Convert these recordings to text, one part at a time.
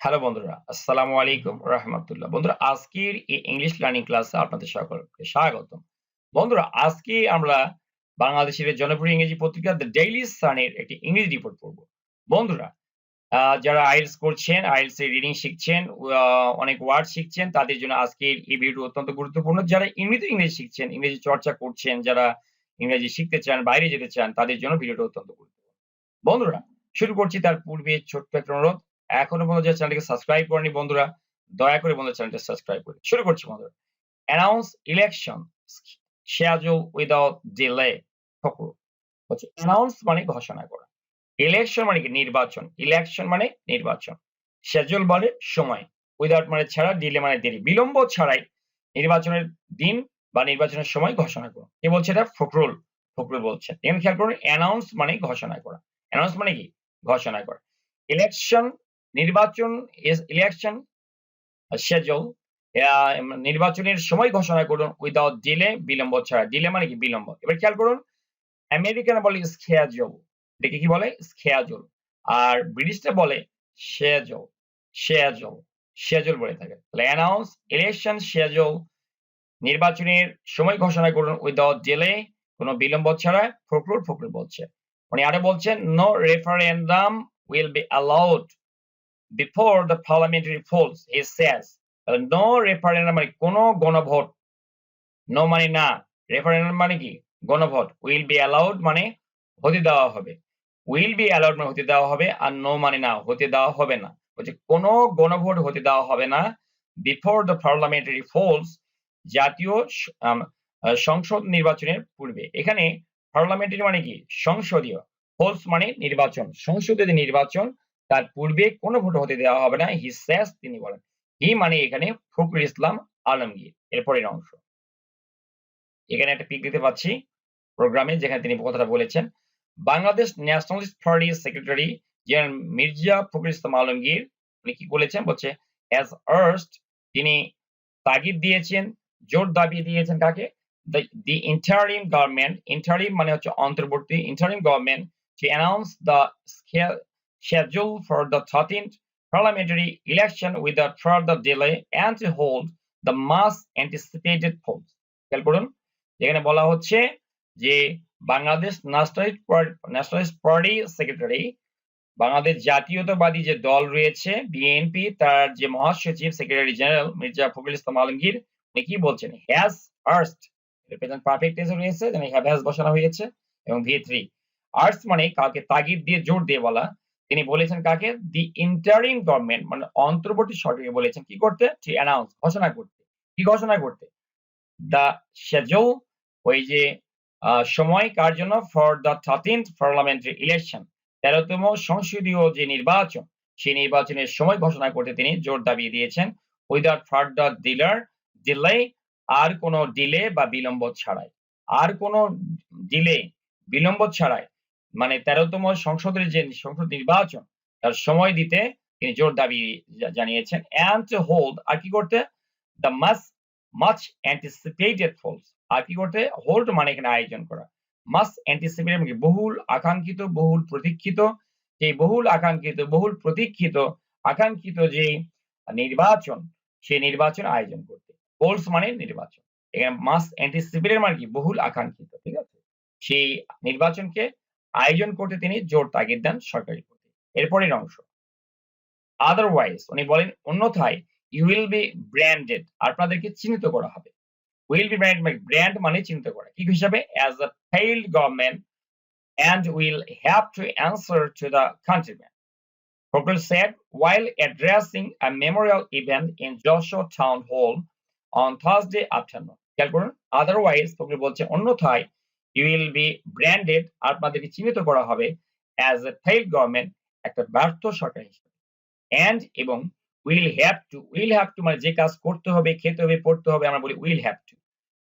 Hello বন্ধুরা, আসসালামু আলাইকুম রাহমাতুল্লাহ। বন্ধুরা, আজকের এই ইংলিশ লার্নিং ক্লাসে আপনাদের সকলকে স্বাগতম। বন্ধুরা, আজকে আমরা বাংলাদেশের জনপ্রিয় ইংরেজি পত্রিকা দ্য ডেইলি সানের একটি ইংরেজি রিপোর্ট পড়ব। বন্ধুরা যারা আইএলস করছেন আইএলস এর রিডিং শিখছেন অনেক ওয়ার্ড শিখছেন, তাদের জন্য আজকের এই ভিডিও অত্যন্ত গুরুত্বপূর্ণ। যারা এমনিতে ইংরেজি শিখছেন, ইংরেজি চর্চা করছেন, যারা ইংরেজি শিখতে চান, বাইরে যেতে চান, তাদের জন্য ভিডিওটা অত্যন্ত গুরুত্বপূর্ণ। বন্ধুরা, শুরু করছি তার পূর্বে ছোট্ট একটা অনুরোধ। এখনও পর্যন্ত যারা চ্যানেলটিকে সাবস্ক্রাইব করেনি বন্ধুরা, দয়া করে বন্ধুরা চ্যানেলটা সাবস্ক্রাইব করে। শুরু করছি বন্ধুরা। অ্যানাউন্স ইলেকশন শিয়াজুল উইদাউট ডিলে ফকরু হচ্ছে অ্যানাউন্স মানে ঘোষণা করা। ইলেকশন মানে কি? নির্বাচন। ইলেকশন মানে নির্বাচন। শিয়াজুল বলে সময়। উইদাউট মানে ছাড়া ডিলে মানে দেরি। বিলম্ব ছাড়াই নির্বাচনের দিন বা নির্বাচনের সময় ঘোষণা করুন কে বলছে এটা? ফখরুল। ফখরুল বলছেন এখানে খেয়াল করুন অ্যানাউন্স মানে ঘোষণা করা। অ্যানাউন্স মানে কি? ঘোষণা করা। ইলেকশন নির্বাচন ইলেকশন শিডিউল নির্বাচনের সময় ঘোষণা করুন উইদাউট ডিলে বিলম্ব ছাড়া। ডিলে মানে কি? বিলম্ব। এবার খেয়াল করুন আমেরিকান বলে স্কেজুল এটাকে কি বলে? স্কেজুল আর ব্রিটিশরা বলে শেজুল শেজুল শেজুল বলে থাকে। তাহলে অ্যানাউন্স ইলেকশন শেজুল নির্বাচনের সময় ঘোষণা করুন উইদাউট ডিলে কোনো বিলম্ব ছাড়া, ফখরুল ফখরুল বলছে। উনি আরও বলছেন no referendum will be allowed before the parliamentary polls, he says. no referendum মানে কোনো গণভোট। No মানে না। Referendum মানে কি? গণভোট। Will be allowed মানে হতে দেওয়া হবে। Will be allowed মানে হতে দেওয়া হবে আর no মানে না হতে দেওয়া হবে না। বলছে কোনো গণভোট হতে দেওয়া হবে না। Before the parliamentary polls জাতীয় সংসদ নির্বাচনের পূর্বে। এখানে পার্লামেন্টারি মানে কি? সংসদীয়। পোলস মানে নির্বাচন। সংসদীয় নির্বাচন তার পূর্বে কোনো ভোট হতে দেওয়া হবে না হি স্যাস তিনি বলেন। হি মানে এখানে ফখরুল ইসলাম আলমগীর এরপরের অংশ। এখানে একটা পিক দিতে পাচ্ছি প্রোগ্রামে, যেখানে তিনি কথাটা বলেছেন, বাংলাদেশ ন্যাশনালিস্ট পার্টির সেক্রেটারি জেনারেল মির্জা ফখরুল ইসলাম আলমগীর, উনি কি বলেছেন? বলছে অ্যাজ আর্স্ট তিনি তাগিদ দিয়েছেন, জোর দাবি দিয়েছেন কাকে? দি ইন্টারিম গভর্নমেন্ট ইন্টারিম মানে হচ্ছে অন্তর্বর্তী interim government to announce the sche- schedule for the 13th parliamentary election without further delay and to hold the mass anticipated polls. করুন, যেখানে বলা হচ্ছে যে Bangladesh nationalist nationalist party secretary Bangladesh জাতীয়তাবাদী যে দল রয়েছে বিএনপি তার যে মহাসচিব সেক্রেটারি জেনারেল মির্জা ফখরুল ইসলাম আলমগীর, উনি কি বলছেন হ্যাজ আর্স্ট প্রেজেন্ট পারফেক্ট টেন্সে রয়েছে যেখানে হ্যাভ হ্যাজ বসানো হয়েছে, এবং ভি থ্রি আর্টস মানে কাউকে তাগিদ দিয়ে জোর দিয়ে বলা তিনি বলেছেন কাকে? দি ইন্টারিম গভর্নমেন্ট মানে অন্তর্বর্তী সরকারকে বলেছেন কি করতে? অ্যানাউন্স ঘোষণা করতে। কি ঘোষণা করতে? দা শেডিউল ওই যে সময় কার জন্য? For the thirteenth parliamentary election তেরোতম সংসদীয় যে নির্বাচন, সেই নির্বাচনের সময় ঘোষণা করতে তিনি জোর দাবি দিয়েছেন। উইদাউট ফার্দার ডিলার ডিলে আর কোনো ডিলে বা বিলম্ব ছাড়াই। আর কোনো ডিলে বিলম্ব ছাড়াই। মানে তেরোতম সংসদের যে সংসদ নির্বাচন, তার সময় দিতে তিনি জোর দাবি জানিয়েছেন। অ্যান্ড হোল্ড আর কি করতে? দ্য মাস অ্যান্টিসিপেটেড আর কি করতে? হোল্ড মানে এখানে আয়োজন করা। মাস অ্যান্টিসিপেটেড মানে বহুল আকাঙ্ক্ষিত, বহুল প্রতীক্ষিত। যে বহুল আকাঙ্ক্ষিত, বহুল প্রতীক্ষিত, আকাঙ্ক্ষিত যে নির্বাচন, সেই নির্বাচন আয়োজন করতে। পোলস মানে নির্বাচন। এখানে মাস অ্যান্টিসিপেটেড মানে কি? বহুল আকাঙ্ক্ষিত, ঠিক আছে? সেই নির্বাচনকে আয়োজন করতে তিনি জোর তাগিদ দেন সরকারি প্রতি। এরপরের অংশ। আদারওয়াইজ উনি বলেন, অন্যথায় ইউ উইল বি ব্র্যান্ডেড আপনাদেরকে চিহ্নিত করা হবে। উইল বি ব্র্যান্ড মানে ব্র্যান্ড মানে চিহ্নিত করা। কি হিসাবে? As a failed government and will have to answer to the countrymen. Proctor said, while addressing a memorial event in Joshua Town Hall on Thursday afternoon. খেয়াল করুন আদারওয়াইজ বলছে, অন্যথায় ইউ উইল বি ব্র্যান্ডেড আপনাদেরকে চিহ্নিত করা হবে as a failed government একটা ব্যর্থ সরকার হিসেবে। অ্যান্ড এবং will have to will have to মানে যে কাজ করতে হবে, খেতে হবে, পড়তে হবে, আমরা বলি will have to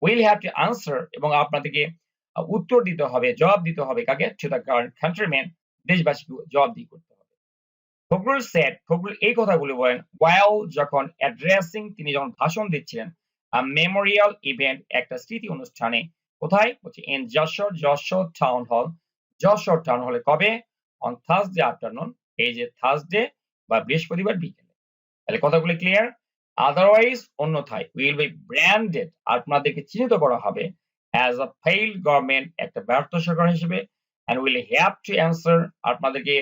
will have to answer এবং আপনাদেরকে উত্তর দিতে হবে, জবাব দিতে হবে কাকে? টু দ্য কান্ট্রিম্যান দেশবাসীকে জবাব দিয়ে করতে হবে। ফখরুল সেট ফখরুল এই কথাগুলো বলেন ওয়াইল যখন অ্যাড্রেসিং তিনি যখন ভাষণ দিচ্ছিলেন মেমোরিয়াল ইভেন্ট একটা স্মৃতি অনুষ্ঠানে কোথায়? বলছে in Jessore Jashore town hall Jessore town হলে কবে? অন থার্সডে আফটারনুন এই যে থার্সডে বা বৃহস্পতিবার বিকেলে। তাহলে ক্লিয়ার আদারওয়াইজ অন্যথায় উইল বি ব্র্যান্ডেড আপনাদেরকে চিহ্নিত করা হবে অ্যাজ আ ফেইল্ড গভর্নমেন্ট একটা ব্যর্থ সরকার হিসেবে। And will have to answer আপনাদেরকে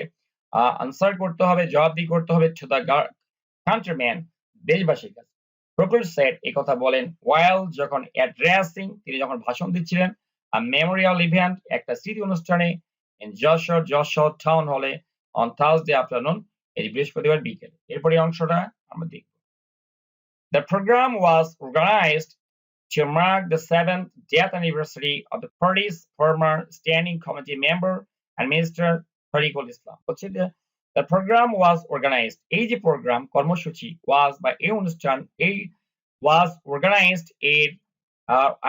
আনসার করতে হবে জবাবদি করতে হবে টু কান্ট্রিম্যান দেশবাসীর কাছে। প্রকুল সেট কথা বলেন ওয়াইল যখন অ্যাড্রেসিং তিনি যখন ভাষণ দিচ্ছিলেন মেমোরিয়াল ইভেন্ট একটা স্মৃতি অনুষ্ঠানে যশোর যশোর টাউন হলে অন থার্সডে আফটারনুন এই বৃহস্পতিবার বিকেল এরপরে অংশটা আমরা দেখব The program was organized to mark the seventh death anniversary of the party's former standing committee member and minister Tariqul Islam. হচ্ছে যে The program was এই যে প্রোগ্রাম কর্মসূচি, was বা এই অনুষ্ঠান, এই was organized, এর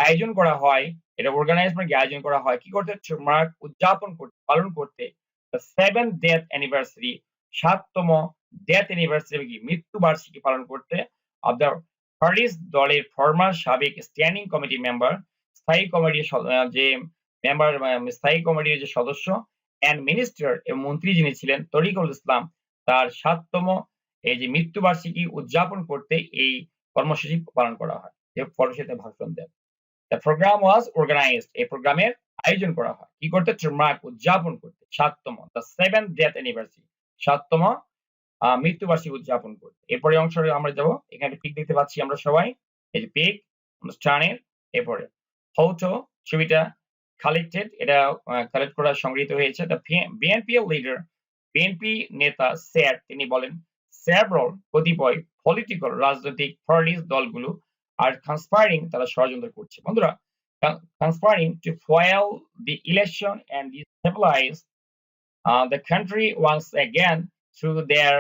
আয়োজন করা হয়, এটা অর্গানাইজ মানে আয়োজন করা হয়, কি করতে to উদযাপন করতে পালন করতে, the seventh death সাততম death anniversary কি মৃত্যু বার্ষিকী পালন করতে, of the party's দলের ফরমার সাবেক স্ট্যান্ডিং কমিটি মেম্বার স্থায়ী কমিটির যে মেম্বার স্থায়ী কমিটির যে সদস্য অ্যান্ড মিনিস্টার এবং মন্ত্রী যিনি ছিলেন, তরিকুল ইসলাম, তার সাততম, এই যে মৃত্যুবার্ষিকী উদযাপন করতে এই কর্মসূচি পালন করা হয়। যে ফলশ্রুতিতে ভাষণ দেন। দ্য প্রোগ্রাম ওয়াজ অর্গানাইজড এই প্রোগ্রামের আয়োজন করা হয়। কি করতে? ট্রমার্ক উদযাপন করতে। সাততম দ্য সেভেন ডেথ অ্যানিভার্সারি সাততম মৃত্যুবার্ষিকী উদযাপন করতে। এরপরে অংশ আমরা যাব। এখানে পিক দেখতে পাচ্ছি আমরা সবাই। এই যে পিক অনুষ্ঠানের এরপরে। ফটো ছবিটা কালেক্টেড এটা কালেক্ট করা সংগৃহীত হয়েছে। দ্য বিএনপি লিডার বিএনপি নেতা স্যার, তিনি বলেন সেভারাল কতিপয় পলিটিক্যাল রাজনৈতিক পার্টিস দলগুলো আর কনস্পায়ারিং তারা ষড়যন্ত্র করছে। বন্ধুরা conspiring to foil the election and destabilise the country once again through their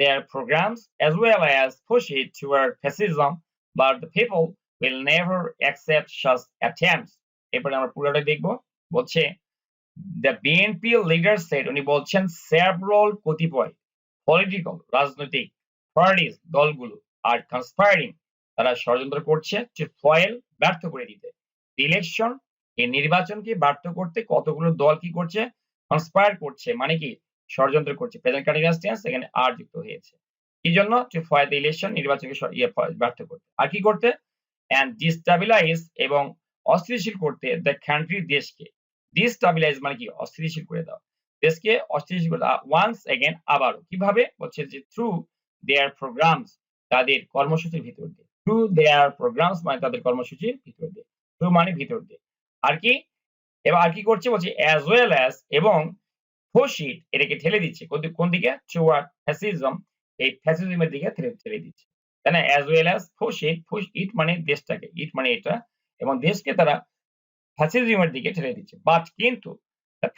their programs, as well as push it toward fascism, but the people will never accept such attempts. এরপরে আমরা পুরোটা দেখব। বলছে দ্য বিএনপি লিডার সেট উনি বলছেন several কতিপয় political রাজনৈতিক parties দলগুলো আর কনস্পায়ারিং তারা ষড়যন্ত্র করছে টু ফয়েল ব্যর্থ করে দিতে। ইলেকশন এই নির্বাচনকে ব্যর্থ করতে কতগুলো দল কি করছে? কনস্পায়ার করছে মানে কি? ষড়যন্ত্র করছে। প্রেজেন্ট কন্টিনিউয়াস টেন্স এখানে আর যুক্ত হয়েছে। কি জন্য? টু ফয়েল ইলেকশন নির্বাচনকে ইয়ে ব্যর্থ করতে। আর কি করতে? অ্যান্ড ডিস্টাবিলাইজ এবং অস্থিতিশীল করতে দ্য কান্ট্রি দেশকে। ডিস্টাবিলাইজ মানে কি? অস্থিতিশীল করে দাও। দেশকে অস্থিতিশীল করে দাও। ওয়ান্স এগেন আবারও। কীভাবে? বলছে যে থ্রু দেয়ার প্রোগ্রামস তাদের কর্মসূচির ভিতর দিয়ে। থ্রু দেয়ার প্রোগ্রামস মানে তাদের কর্মসূচির ভিতর দিয়ে। থ্রু মানে ভিতর দিয়ে। আর কি? এবার আর কি করছে? বলছে অ্যাজ ওয়েল অ্যাজ এবং ফোশিট এটাকে ঠেলে দিচ্ছে। কোন দিকে টুয়ার্ড ফ্যাসিজম এই ফ্যাসিজমের দিকে ঠেলে দিচ্ছে। তাই না? অ্যাজ ওয়েল অ্যাজ ফোশিট ফুশ ইট মানে দেশটাকে। ইট মানে এটা এবং দেশকে তারা ফ্যাসিজমের দিকে ঠেলে দিচ্ছে। বাট কিন্তু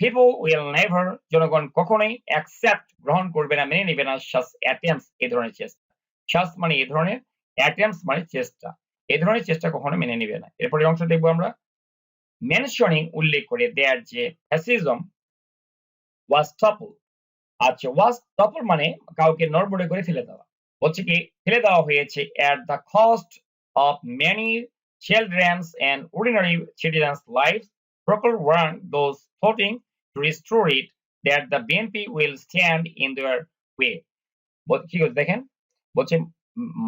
people will never, জনগণ কখনোই অ্যাকসেপ্ট গ্রহণ করবে না, মেনে নেবে না সাস অ্যাটেম্পস এই ধরনের চেষ্টা। সাস মানে এই ধরনের অ্যাটেম্পস মানে চেষ্টা। এই ধরনের চেষ্টা কখনো মেনে নেবে না। এরপরে অংশ দেখব আমরা। মেনশনিং উল্লেখ করে দেয়ার যে ফ্যাসিজম ওয়াজ টপল আচ্ছা ওয়াজ টপল মানে কাউকে নড়বড়ে করে ফেলে দেওয়া। হচ্ছে কি, ফেলে দেওয়া হয়েছে at the cost of many childrens and ordinary citizens life প্রকল warn those floating to restore it that the BNP will stand in their way কি করছে দেখেন, বলছে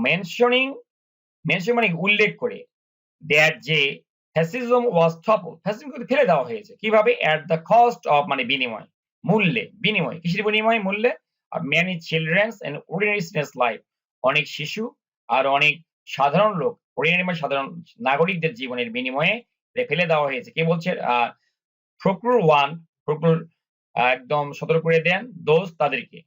মেনশনিং মেনশন মানে উল্লেখ করে দেয়ার যে ফ্যাসিজম ওয়াজ টপল ফ্যাসিজম কিন্তু ফেলে দেওয়া হয়েছে। কীভাবে? এট দ্য কস্ট অফ মানে বিনিময়, মূল্যে, বিনিময়। কিসের বিনিময়? মূল্যে? আর many childrens and ordinary life অনেক শিশু আর অনেক সাধারণ লোক অর্ডিনারি মানে সাধারণ নাগরিকদের জীবনের বিনিময়ে ফেলে দেওয়া হয়েছে। কে বলছে? ফকরুল ওয়ান ফকরুল একদম সতর্ক করে দেন দোষ তাদেরকে।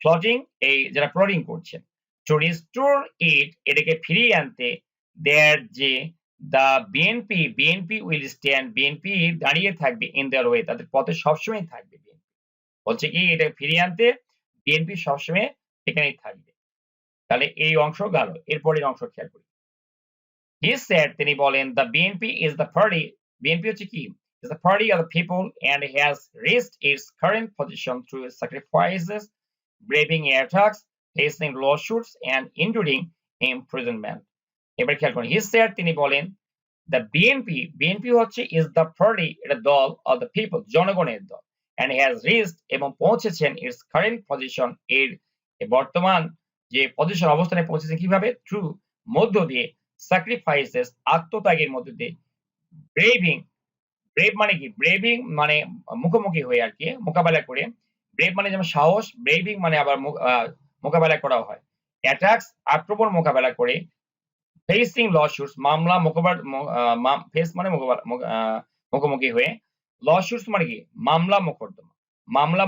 প্লটিং এই যারা প্লটিং করছেন টু রিস্টোর ইট এটাকে ফিরিয়ে আনতে দেয়ার যে the BNP BNP will stand BNP দাঁড়িয়ে থাকবে ইন দেয়ার ওয়ে তাদের পথে সবসময় থাকবে বিএনপি বলছে কি? এটা ফিরিয়ে আনতে বিএনপি সবসময় সেখানেই থাকবে। তাহলে এই অংশ গেল এরপরের অংশ খেয়াল করি তিনি বলেন the BNP is the party BNP হচ্ছে কি is the party of the people and has reached its current position through sacrifices, braving attacks, facing lawsuits, and enduring imprisonment. এবার খেয়াল করুন হি সেড তিনি বলেন দ্য বিএনপি বিএনপি হচ্ছে is the party এটা দল অফ দ্য পিপল জনগণের দল অ্যান্ড হ্যাজ রিস্ট এবং পৌঁছেছেন ইটস কারেন্ট পজিশন এর বর্তমান যে পজিশন অবস্থানে পৌঁছেছেন কীভাবে? থ্রু মধ্য দিয়ে স্যাক্রিফাইসেস আত্মত্যাগের মধ্য দিয়ে ব্রেভিং ব্রেভ মানে কি? ব্রেভিং মানে মুখোমুখি হয়ে আর কি, মোকাবেলা করে। ব্রেভ মানে যেমন সাহস ব্রেভিং মানে আবার মোকাবেলা করা হয়। অ্যাটাকস আক্রমণ মোকাবেলা করে। ফেসিং লশুটস মামলা মোকাবেলা ফেস মানে মোকাবেলা মুখোমুখি হয়ে। লশুটস মানে কি? মামলা মোকদ্দমা মামলা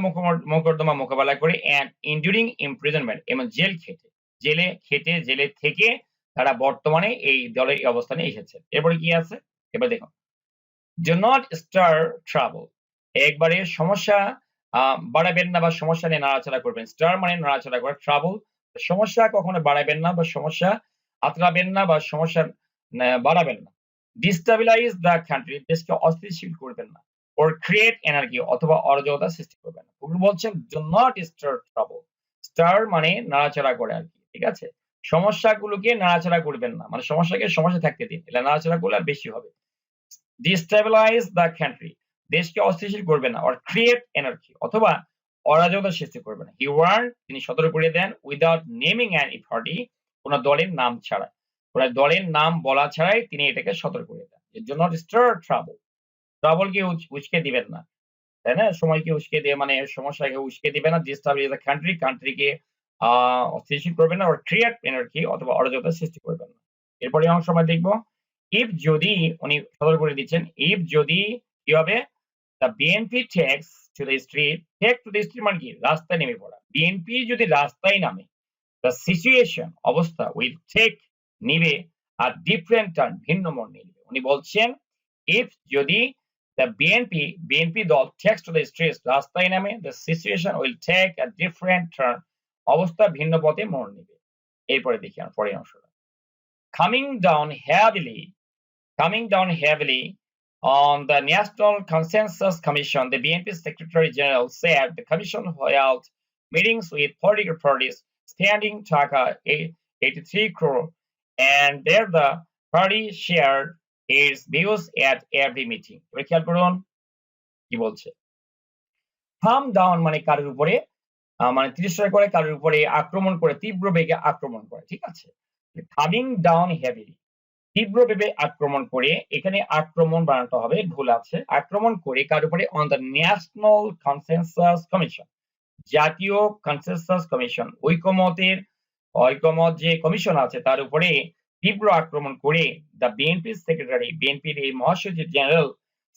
মোকদ্দমা মোকাবেলা করে অ্যান্ড ইনজুরিং ইমপ্রিজনমেন্ট এবং জেল খেটে। জেলে খেটে, জেলে থেকে তারা বর্তমানে এই দলের অবস্থানে এসেছে। এরপরে কি আছে? এবার দেখুন। ডু নট স্টার ট্রাভেল একবারে সমস্যা বাড়াবেন না বা সমস্যা নিয়ে নাড়াচাড়া করবেন। স্টার মানে নাড়াচাড়া করে ট্রাভেল সমস্যা কখনো বাড়াবেন না বা সমস্যা আতরাবেন না বা সমস্যা বাড়াবেন না। ডিস্টাবিলাইজ দ্য কান্ট্রি দেশকে অস্থিতিশীল করবেন না। ওর ক্রিয়েট এনার্জি অথবা অরাজকতা সৃষ্টি করবেন না। কবি বলছেন do not stir trouble stir মানে নাড়াচাড়া করে আর কি, ঠিক আছে? সমস্যাগুলোকে নাড়াচাড়া করবেন না মানে সমস্যাকে সমস্যা থাকতে দিন, এটা নাড়াচাড়া করলে আর বেশি হবে। ডিস্টেবিলাইজ দ্য কান্ট্রি দেশকে অস্থিতিশীল করবে না অর ক্রিয়েট এনার্জি অথবা অরাজকতা সৃষ্টি করবে না। হি ওয়ার্ন তিনি সতর্ক করে দেন উইদাউট নেমিং অ্যান পার্টি কোন দলের নাম ছাড়া, কোন দলের নাম বলা ছাড়াই তিনি এটাকে সতর্ক করে দেন। এর জন্য স্টার ট্রাবল ট্রাবলকে উচকে দিবেন না। তাই না? সময়কে উস্কে দিয়ে মানে সমস্যাকে উস্কে দিবে না। ডিস্টাবিলাইজ দ্য কান্ট্রি কান্ট্রিকে আহ অস্থিতিশীল করবেন না অর ক্রিয়েট এনার্জি অথবা অরাজকতা সৃষ্টি করবেন না। এরপরে অংশ আমরা দেখব ইফ যদি, উনি সতর্ক করে দিচ্ছেন ইফ যদি কি হবে? The BNP takes to the street take to the street মানে কি? রাস্তায় নেমে পড়া। বিএনপি যদি রাস্তায় নামে দ্য সিচুয়েশন অবস্থা উইল টেক নিবে, আর ডিফারেন্ট টার্ন ভিন্ন মন নিয়ে নেবে। উনি বলছেন ইফ যদি দ্য বিএনপি বিএনপি দল টেক্স টু দ্য স্ট্রিট রাস্তায় নামে the situation will take a different turn অবস্থা ভিন্ন পথে মোড় নেবে এরপরে দেখি আমরা পরের অংশটা coming down heavily coming down heavily on the National Consensus Commission, the BNP Secretary General said the commission held meetings with political parties spending Taka 83 crore, and there the party shared its views at every meeting. এবার খেয়াল করুন, কি বলছে? থাম down মানে কারোর উপরে মানে তিরস্কার করে, কারোর উপরে আক্রমণ করে, তীব্র বেগে আক্রমণ করে, ঠিক আছে? কামিং ডাউন হেভিলি তীব্র বেগে আক্রমণ করে, এখানে আক্রমণ বানাতে হবে, ভুল আছে। আক্রমণ করে কার উপরে? On the national consensus commission জাতীয় কনসেনসাস কমিশন ঐকমতের, ঐকমত যে কমিশন আছে, তার উপরে তীব্র আক্রমণ করে দ্য বিএনপি সেক্রেটারি বিএনপির এই মহাসচিব জেনারেল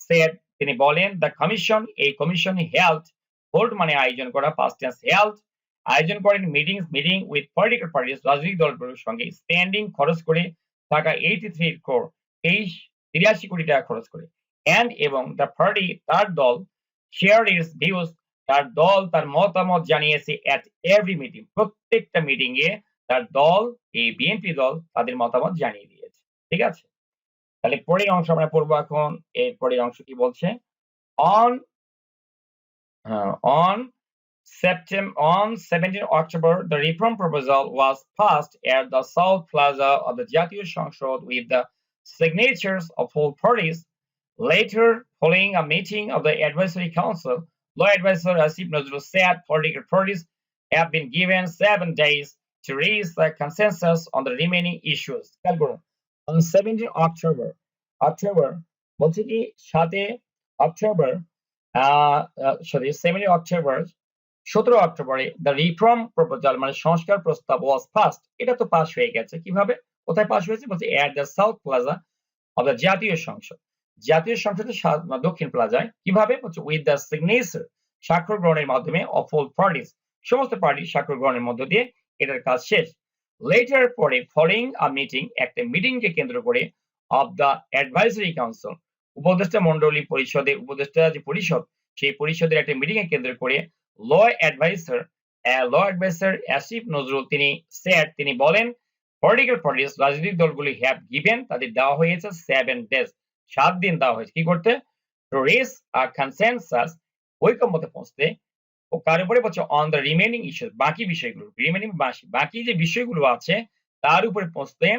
সেড তিনি বলেন দ্য কমিশন এই কমিশন হেলথ হোল্ড মানে আয়োজন করা পাস্ট টেন্স হেলথ আয়োজন করেন meeting meeting with political parties রাজনৈতিক দলগুলোর সঙ্গে স্ট্যান্ডিং খরচ করে টাকা এইটি থ্রি ক্রোর তেইশ, তিরাশি কোটি টাকা খরচ করে। অ্যান্ড এবং দ্য পার্টি তার দল শেয়ার ইটস ভিউজ তার দল, তার মতামত জানিয়েছে এট এভরি মিটিং প্রত্যেকটা মিটিং এ তার দল এই বিএনপি দল তাদের মতামত জানিয়ে দিয়েছে ঠিক আছে তাহলে পরের অংশ আমরা পড়ব এখন এর পরের অংশ কি বলছে on on September on 17 October, the reform proposal was passed at the South Plaza of the Jatiyo সংসদ with the signatures of all parties. Later, following a meeting of the advisory council, law advisor Asif Nazrul said political parties have been given seven days to reach the consensus on the remaining issues. খেয়াল করুন, On 17 October, October বলছে কি সাতে October sorry seven October সতেরো অক্টোবরে the reform proposal মানে সংস্কার প্রস্তাব ওয়াজ ফাস্ট এটা তো পাস হয়ে গেছে। কীভাবে? কোথায় পাস হয়েছে? বলছে at the south plaza of the জাতীয় সংসদ। জাতীয় সংসদের দক্ষিণ প্লাজায়। কীভাবে? বলছে উইথ দ্য সিগনেচার স্বাক্ষর গ্রহণের মাধ্যমে অফ অল পার্টিস সমস্ত পার্টি স্বাক্ষর গ্রহণের মধ্য দিয়ে এটার কাজ শেষ। লেটার পরে ফলোইং আ মিটিং একটা মিটিং কে কেন্দ্র করে অফ দ্য অ্যাডভাইজারি কাউন্সিল উপদেষ্টা মন্ডলী পরিষদে, উপদেষ্টা যে পরিষদ, সেই পরিষদের একটা মিটিং এ কেন্দ্র করে law adviser law adviser Asif Nazrul তিনি স্যার তিনি বলেন পলিটিক্যাল পার্টিস রাজনৈতিক দলগুলি হ্যাভ গিভেন তাদের দেওয়া হয়েছে সেভেন ডেজ সাত দিন দেওয়া হয়েছে। কি করতে? টু রেস আ কনসেনসাস ঐকমতে পৌঁছতে উপরে বলছে অন দ্য রিমেনিং ইস্যু বাকি বিষয়গুলো রিমেনিং বাকি যে বিষয়গুলো আছে, তার উপরে পৌঁছতে,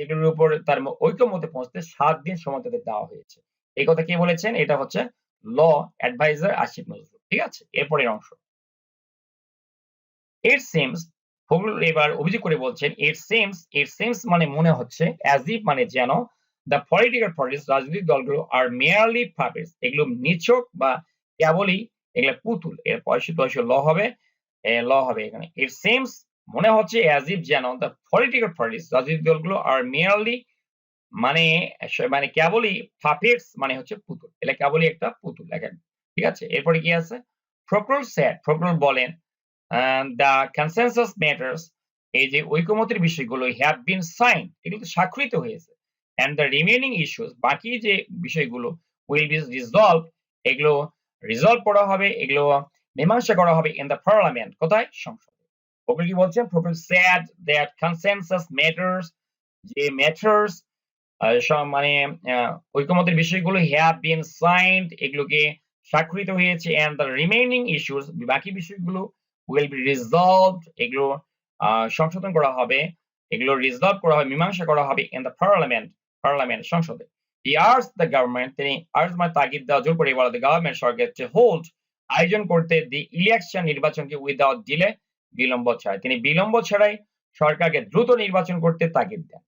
এগুলোর উপর তার ঐকমতে পৌঁছতে সাত দিন সময় তাদের দেওয়া হয়েছে। এই কথা কে বলেছেন? এটা হচ্ছে ল অ্যাডভাইজার আসিফ নজরুল, ঠিক আছে? এরপরের অংশ। It seems ফখরুল এবার অভিযোগ করে বলছেন ইট সিমস ইট সিমস মানে মনে হচ্ছে অ্যাজ ইফ মানে যেন দ্য পলিটিক্যাল পার্টিস রাজনৈতিক দলগুলো আর মেয়ারলি পাপেটস এগুলো নিছক বা কেবলই এগুলো পুতুল, এর পয়সা পয়সা ল হবে ল হবে এখানে। ইট সিমস মনে হচ্ছে অ্যাজ ইফ যেন দ্য পলিটিক্যাল পার্টিস রাজনৈতিক দলগুলো আর মেয়ারলি মানে মানে কেবলই পাপেটস মানে হচ্ছে পুতুল। এটা কেবলই একটা পুতুল, দেখেন, ঠিক আছে? এরপরে কি আছে? ফখরুল স্যার ফখরুল বলেন দ্য কনসেনসাস ম্যাটার্স এই যে ঐকমতের বিষয়গুলো হ্যাভ বিন সাইন এগুলো তো স্বাক্ষরিত হয়েছে। অ্যান্ড দ্য রিমেনিং ইস্যুস বাকি যে বিষয়গুলো উইল বি রিজলভ এগুলো রিজলভ করা হবে, এগুলো মীমাংসা করা হবে ইন দ্য পার্লামেন্ট কোথায়? সংসদে। ফখরুল কি বলছেন? Fakhrul said that consensus matters যে ম্যাটার্স মানে ঐকমতের বিষয়গুলো হ্যাভ বিন সাইন্ড এগুলোকে স্বাক্ষরিত হয়েছে অ্যান্ড দ্য রিমেইনিং ইস্যুস বাকি বিষয়গুলো উইল বি রিজলভ এগুলো সংশোধন করা হবে, এগুলো রিজলভ করা হবে, মীমাংসা করা হবে ইন দ্য পার্লামেন্ট পার্লামেন্ট সংসদে। তিনি আর্স মানে তাগিদ দেওয়া, জোর করে গভর্নমেন্ট হোল্ড আয়োজন করতে দি ইলেকশন নির্বাচনকে উইদাউট দিলে বিলম্ব ছাড়াই। তিনি বিলম্ব ছাড়াই সরকারকে দ্রুত নির্বাচন করতে তাগিদ দেন।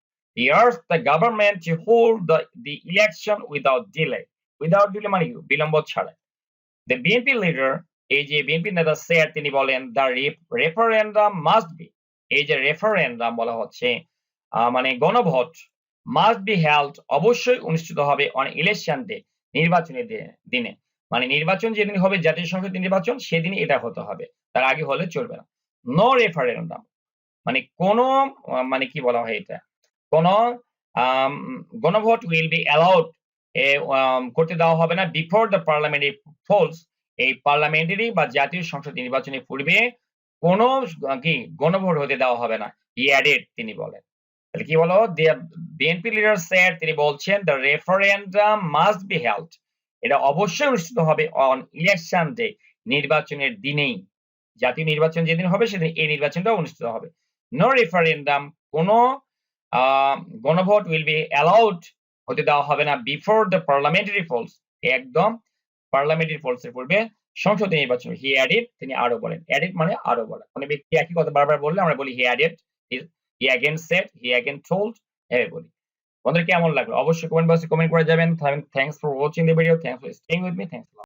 The government to hold the the election without delay without delay মানে বিলম্ব দ্য বিএনপি লিডার এই যে বিএনপি নেতা স্যার, তিনি বলেন দ্য রেফারেন্ডাম মাস্ট বি এই যে রেফারেন্ডাম বলা হচ্ছে মানে গণভোট মাস্ট বি হেল্ড অবশ্যই অনুষ্ঠিত হবে অন ইলেকশন ডে নির্বাচনের দিনে। মানে নির্বাচন যেদিন হবে, জাতীয় সংসদ নির্বাচন, সেদিনই এটা হতে হবে। তার আগে হলে চলবে না। নো রেফারেন্ডাম মানে কোন মানে কি বলা হয় এটা? কোন গণভোট উইল বি অ্যালাউড করতে দেওয়া হবে না। বিফোর দ্য পার্লামেন্টারি পোলস এই পার্লামেন্টারি বা জাতীয় সংসদ নির্বাচনের পূর্বে কোন, কি, গণভোট হতে দেওয়া হবে না। ইয়াডেড তিনি বলেন। তাহলে কি বলো? বিএনপি লিডার স্যার তিনি বলছেন the referendum must be held এটা অবশ্যই অনুষ্ঠিত হবে অন ইলেকশন ডে নির্বাচনের দিনেই। জাতীয় নির্বাচন যেদিন হবে, সেদিন এই নির্বাচনটা অনুষ্ঠিত হবে। নো রেফারেন্ডাম কোন গণভোট উইল বি অ্যালাউড হতে দেওয়া হবে না বিফোর দ্য পার্লামেন্টারি পোলস একদম পার্লামেন্টারি পোলসের পূর্বে সংসদ নির্বাচন হি অ্যাডেড তিনি আরও বলেন। অ্যাডেড মানে আরও বলা মানে ব্যক্তি একই কথা বারবার বললে আমরা বলি he added he again said he again told এভাবে বলি বন্ধুরা, কেমন লাগল? অবশ্যই কমেন্ট বক্সে কমেন্ট করে যাবেন। Thanks for watching the video thanks for staying with me thanks